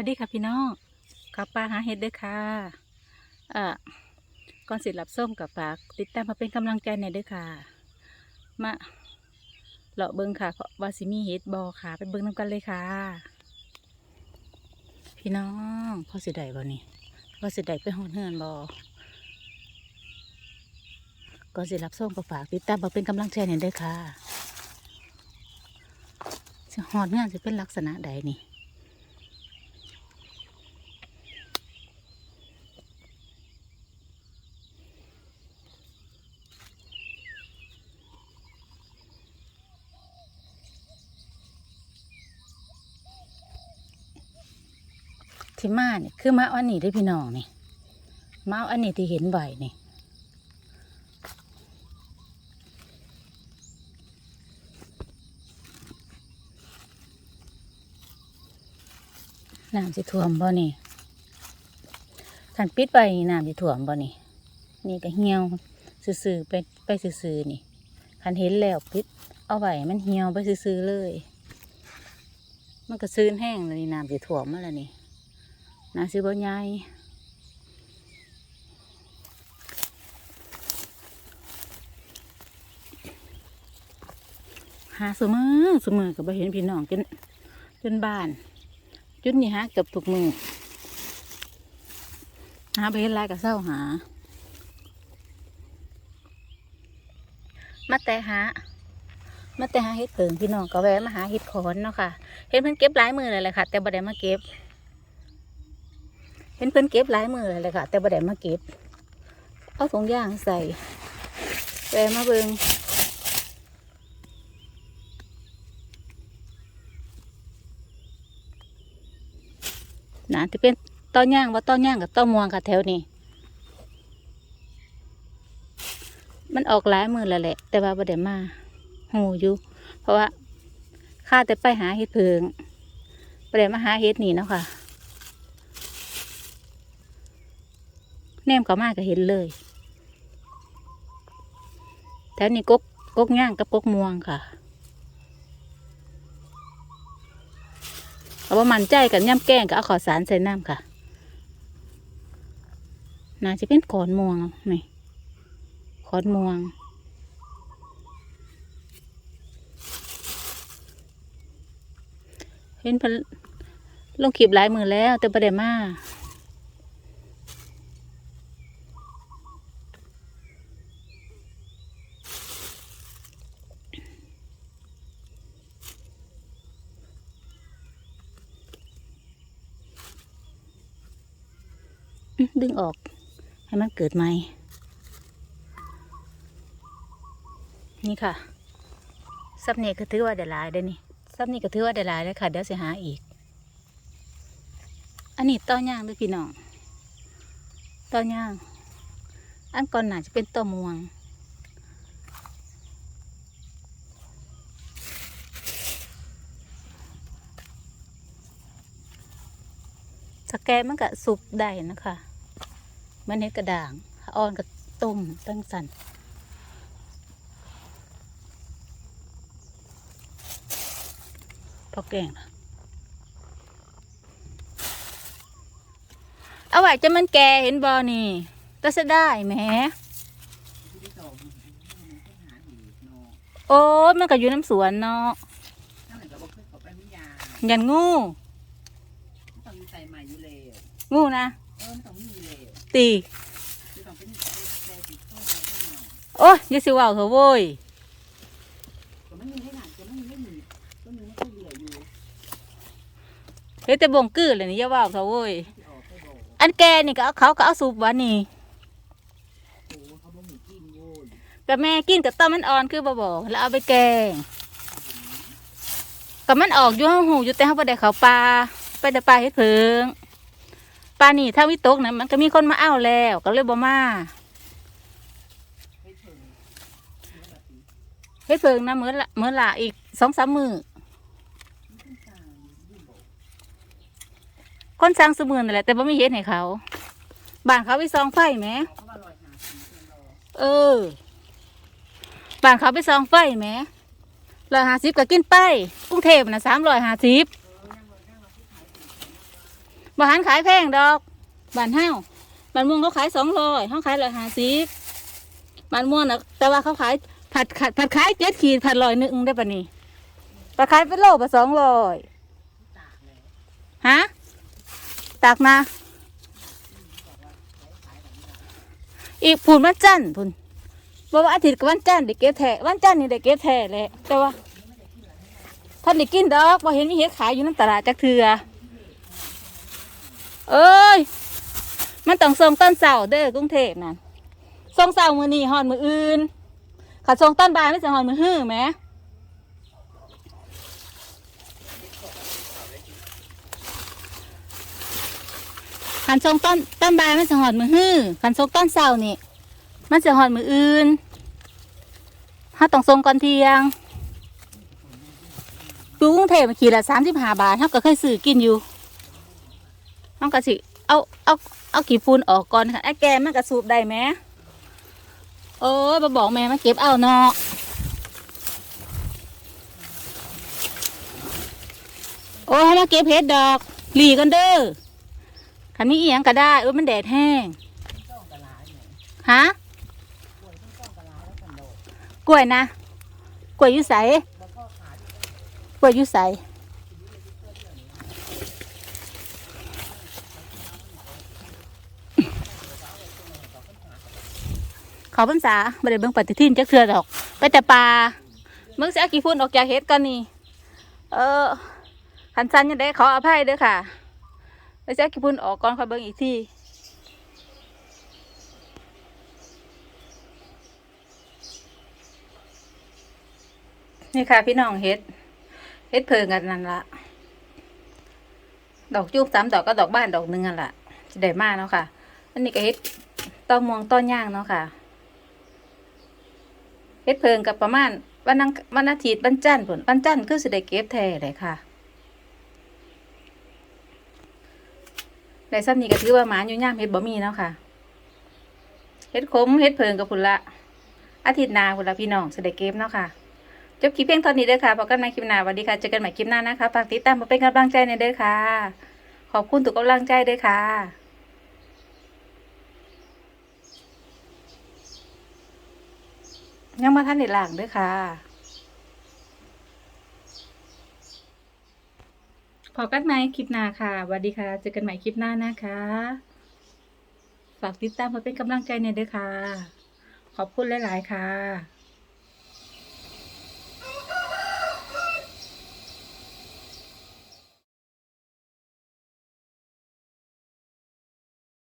วัสดีค่ะพี่น้องขับปลาหาเห็ดด้วยค่ะเอ่อก่อนสิรับส้มกับฝากติดตามมาเป็นกำลังใจในอยด้วยค่ะ มาเลาะเบิ้งค่ะเพราะว่าสิมีเห็ดบอค่ะ ไปเบิ้งน้ำกันเลยค่ะ พี่น้องพ่อสิได้บ่นี่พ่อสิได้ไปหอนเฮือนบอก่อนสิรับส้มกับฝากติดตามมาเป็นกำลังใจในอยด้วยค่ะสิหอนเฮือนจะเป็นลักษณะใดนี่ ที่มาเนี่ยคือมาอันนี้ได้พี่น้องนี่มาอันนี้ที่เห็นไหวนี่น้ำจะท่วมบ่นี่ขันปิดไปน้ำจะท่วมบ่นี่นี่ก็เหี่ยวซื่อๆไปไปซื่อๆนี่ขันเห็นแล้วปิด เอาไว้มันเหี่ยวไปซื่อๆเลย มันก็ซื้นแห้งเลยน้ำจะท่วมมาแล้วนี่ นาซื้อบ่ใหญ่หาเสมือสมอก็บ่เห็นพี่น้องจนจนบ้าน จุดนี้หาเกือบทุกมือหาไปเห็นหลายก็เศร้าหา มาแต่หามาแต่หาเห็ดเพิงพี่น้องก็แวะมาหาเห็ดขอนเนาะค่ะ เห็นเพิ่นเก็บหลายมือเลยแหละค่ะ แต่บ่ได้มาเก็บ เห็นเพิ่นเก็บหลายมือเลยค่ะ แต่บ่ได้มาเก็บ เอาถุงยางใส่แปรมาเบิงน่าจะเป็นต้นย่างว่าต้นย่างกับต้นม่วงค่ะแถวนี้ มันออกหลายมือแล้วแหละ แต่ว่าบ่ได้มาหูอยู่ เพราะว่าข้าแต่ไปหาเห็ดเพิงบ่ได้มาหาเห็ดนี่เนาะค่ะ แนมเขามากก็เห็นเลยแถวนี้กกกกย่างกับกกม่วงค่ะเอาว่ามันใจกันย่ำแกงก็เอาขอสารใส่น้ำค่ะน่าจะเป็นขอนม่วงนี่ขอนม่วงเห็นเพนลงขีบหลายมือแล้วแต่ประเดี๋ยวมา ดึงออก ให้มันเกิดใหม่ นี่ค่ะซับนี่ก็ถือว่าได้หลายได้นี่ซับนี่ก็ถือว่าได้หลายเลยค่ะเดี๋ยวสิหาอีก อันนี้ต้อย่างด้วยพี่น้องต้อย่าง อันก่อนหนาจะเป็นต้อม่วงสแกนมันก็สุกได้นะคะ มันเห็ดกระด่างถ้าอ่อนก็ต้มตั้งสันพอแกงน่ะเอาไว้จะมันแก่เห็นบอนี่ก็จะได้แหมโอ้ยมันก็อยู่น้ำสวนเนาะยันงูต้องมีใส่ใหม่อยู่เลยงูนะ ตีโอ้ยย่าสิว่าวเถอะโว้ยเฮ้ยแต่บงกือเลยนี่อย่าว่าวเถอะโว้ยอันแกนี่ก็เอาเขาก็เอาสูบวะนี่กับแม่กินกับต้มมันอ่อนคือบ่บอกแล้วเอาไปแกงกับมันออกอยู่ห้องหูอยู่แต่เขาบ่ได้เขาปลาไปแต่ปลาเฮ็ดเพิง ปลานี่ถ้าวิตกนะมันก็มีคนมาเอาแล้วก็เลยบ่มาให้เฮ็ดเพิงนะเมื่อละเมื่อละอีกสองสามมือมันขึ้นตาอยู่บอกคนสร้างสมือนั่นแหละแต่บ่มีเฮ็ดให้เขาบ้านเขาไปซองไฟไหมเออนรอเออบ้านเขาไปซองไฟไหมร้อยห้าสิบก็กินไปกรุงเทพนะสามร้อยห้าสิบ เออนั่งรอนั่งรอผู้ขายสีบ่หันขายแพงดอกบ้านเฮาบ้านม่วงเขาขายสองร้อยเขาขายร้อยห้าสิบบ้านม่วงนะแต่ว่าเขาขายผัดผัดผัดขายเจ็ดขีดผัดร้อยหนึ่งได้ปะนี่ผัดขายเป็นโลปะสองร้อยฮะตากนะอีกพูนวันจันทร์พูนบอกว่าอาทิตย์กับวันจันทร์ได้เก็บแท้วันจันทร์นี่ได้เก็บแท้แหละแต่ว่าท่านได้กินดอกพอเห็นมีเห็ดขายอยู่น้ำตลาดจักเทือ เอ้ย มันต้องส่งต้นเสาเด้อกรุงเทพนั่นส่งเสามือนี่หอนมืออื่นขัดส่งต้นบานไม่จะหอนมือฮื้อไหมขันส่งต้นต้นใบานไม่จะหอนมือฮื้อขันส่งต้นเสานี่ มันจะหอนมืออื่นถ้าต้องส่งก่อนเที่ยงดูกรุงเทพขีดละสามสิบห้าบาทเท่าก็เคยซื้อกินอยู่ น้องกะสิเอาเอาเอาขี้ฝุ่นออกก่อนค่ะไอ้แกมันกระสูบได้ไหมโอ้ยมาบอกแม่มาเก็บเอาเนาะโอ้ยให้มาเก็บเห็ดดอกหลีกันเด้อขันมีเอียงก็ได้เออมันแดดแห้งฮะกล้วยนะกล้วยยุใสกล้วยยุใส เขาพรรษาไม่ได้เบิ่งปฏิทินจักเทือดอก ไปแต่ป่าเบิ่งสิเอากี่พุ่นออกจากเฮ็ดกันนี่ เออขันซันยังได้ขออภัยเด้อค่ะไปสิเอากี่พุ่นออกก่อนค่อยเบิ่งอีกทีนี่ค่ะพี่น้องเฮ็ดเฮ็ดเพิงกันนั่นละดอกจูบสามดอกก็ดอกบ้านดอกหนึงนั่นละจะได้มากเนาะค่ะ อันนี้ก็เฮ็ดต้นม่วงต้อนย่างเนาะค่ะ เฮ็ดเพิงกับประมาณวันนังวันอาทิตย์วันจันทร์ผลวันจันทร์คือสิได้เก็บแท้เลยค่ะได้ซ้ำนี้ก็ถือว่าหมาอยู่ย่ามเฮ็ดบ่มีเนาะค่ะเฮ็ดขมเฮ็ดเพิงกับพุ่นละอาทิตย์หน้าพุ่นละพี่น้องสิได้เก็บเนาะค่ะจบคลิปเพียงเท่านี้เด้อค่ะพบกันใหม่คลิปหน้าสวัสดีค่ะเจอกันใหม่คลิปหน้านะคะฝากติดตามมาเป็นกำลังใจในอยเด้อค่ะ ขอบคุณทุกกำลังใจเด้อค่ะ ยังมาท่านในหลังด้วยค่ะพอกันไหมคลิปหน้าค่ะสวัสดีค่ะ เจอกันใหม่คลิปหน้านะคะ ฝากติดตามมาเป็นกำลังใจในอยด้วยค่ะ ขอบคุณหลาย ๆ ค่ะ